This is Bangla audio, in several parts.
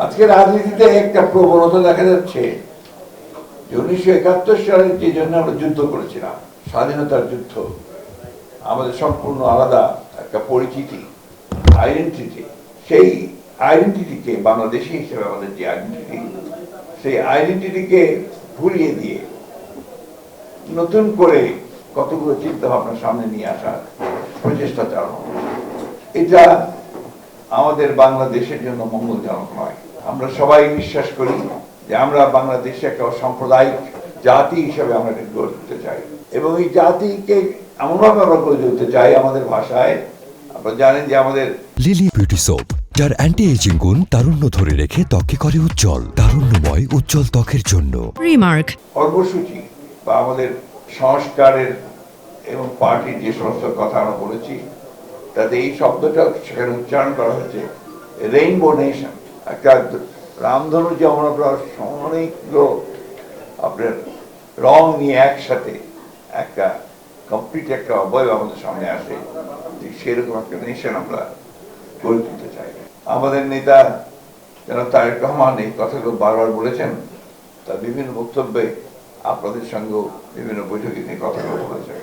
আজকে রাজনীতিতে একটা প্রবণতা দেখা যাচ্ছে। যে উনিশশো একাত্তর সালে যে জন্য আমরা যুদ্ধ করেছিলাম, স্বাধীনতার যুদ্ধ, আমাদের সম্পূর্ণ আলাদা একটা পরিচিতি আইডেন্টিটি সেই আইডেন্টিটিকে বাংলাদেশি হিসেবে আমাদের যে আইডেন্টিটি সেই আইডেন্টিটিকে ভুলিয়ে দিয়ে নতুন করে কতগুলো চিন্তা ভাবনা সামনে নিয়ে আসার প্রচেষ্টা চালানো। এটা আমাদের বাংলাদেশের জন্য মঙ্গলজনক নয়। আমরা সবাই বিশ্বাস করি যে আমরা বাংলাদেশে একটা সাম্প্রদায়িক জাতি হিসেবে আমরা এটা গড়ে তুলতে চাই। এবং এই জাতিকে এমনভাবে আমরা গড়ে তুলতে চাই আমাদের ভাষায়। আপনারা জানেন যে আমাদের লিলি বিউটি সোপ যার অ্যান্টি এজিং গুণ তারুণ্য ধরে রেখে ত্বকে করে উজ্জ্বল তারুণ্যময় উজ্জ্বল ত্বকের জন্য। Remark. কর্মসূচি বা আমাদের সংস্কারের এবং পার্টির যে সমস্ত কথা আমরা বলেছি তাতে এই শব্দটা সেখানে উচ্চারণ করা হয়েছে। রেইনবো নেশন একটা রামধনু যেমন আমরা অনেকগুলো আপনার রং নিয়ে একসাথে একটা কমপ্লিট একটা অবয়ব আমাদের সামনে আসে সেরকম একটা নেশন আমরা গড়ে তুলতে চাই। আমাদের নেতা যেন তারেক রহমান এই কথাগুলো বারবার বলেছেন, তার বিভিন্ন বক্তব্যে আপনাদের সঙ্গেও বিভিন্ন বৈঠকে তিনি কথাগুলো বলেছেন।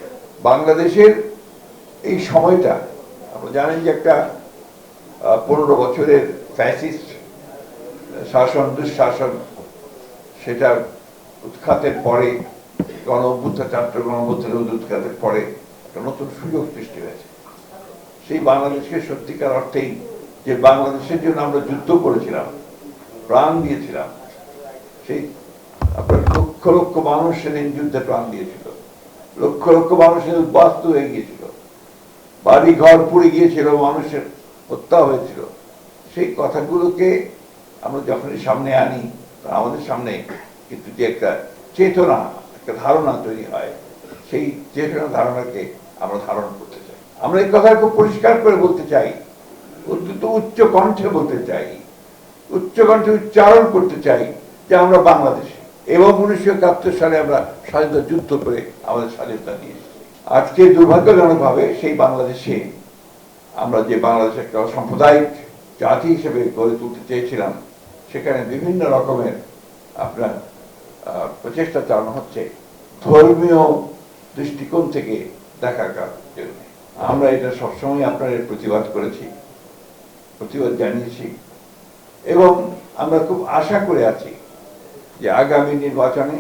বাংলাদেশের এই সময়টা আপনারা জানেন যে একটা পনেরো বছরের ফ্যাসিস্ট শাসন, দুঃশাসন, সেটার উৎখাতের পরে, গণ অভ্যুত্থান, ছাত্র উৎখাতের পরে একটা নতুন সুযোগ সৃষ্টি হয়েছে। সেই বাংলাদেশকে সত্যিকার অর্থেই যে বাংলাদেশের জন্য আমরা যুদ্ধ করেছিলাম, প্রাণ দিয়েছিলাম, সেই আপনার লক্ষ লক্ষ মানুষ সেদিন যুদ্ধে প্রাণ দিয়েছিল। লক্ষ লক্ষ মানুষ উদ্বাস্ত হয়ে গিয়েছিল। বাড়ি ঘর পুড়ে গিয়েছিল, মানুষের হত্যা হয়েছিল। সেই কথাগুলোকে আমরা যখনই সামনে আনি, আমাদের সামনে কিন্তু যে একটা চেতনা, একটা ধারণা তৈরি হয়, সেই চেতনা ধারণাকে আমরা ধারণ করতে চাই। আমরা এই কথা খুব পরিষ্কার করে বলতে চাই, অত্যন্ত উচ্চ কণ্ঠে বলতে চাই, উচ্চ কণ্ঠে উচ্চারণ করতে চাই যে আমরা বাংলাদেশে। এবং উনিশশো একাত্তর সালে আমরা স্বাধীনতা যুদ্ধ করে আমাদের স্বাধীনতা নিয়ে এসেছি আজকে দুর্ভাগ্যজনকভাবে সেই বাংলাদেশে আমরা যে বাংলাদেশ একটা সাম্প্রদায়িক জাতি হিসেবে গড়ে তুলতে চেয়েছিলাম, সেখানে বিভিন্ন রকমের আপনার প্রচেষ্টা চালানো হচ্ছে ধর্মীয় দৃষ্টিকোণ থেকে দেখার জন্য। আমরা এটা সবসময় আপনার প্রতিবাদ করেছি, প্রতিবাদ জানিয়েছি এবং আমরা খুব আশা করে আছি যে আগামী নির্বাচনে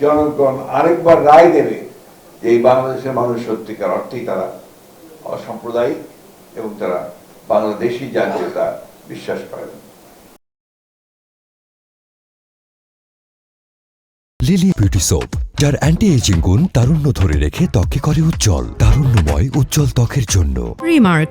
জনগণ আরেকবার রায় দেবে এই বাংলাদেশের মানুষ সত্যিকার অর্থেই তারা অসাম্প্রদায়িক এবং তারা বাংলাদেশি জাতীয়তা বিশ্বাস করেন লিলি বিউটি সোপ যার অ্যান্টি এজিং গুণ তারুণ্য ধরে রেখে ত্বকে করে উজ্জ্বল তারুণ্যময় উজ্জ্বল ত্বকের জন্য Remark.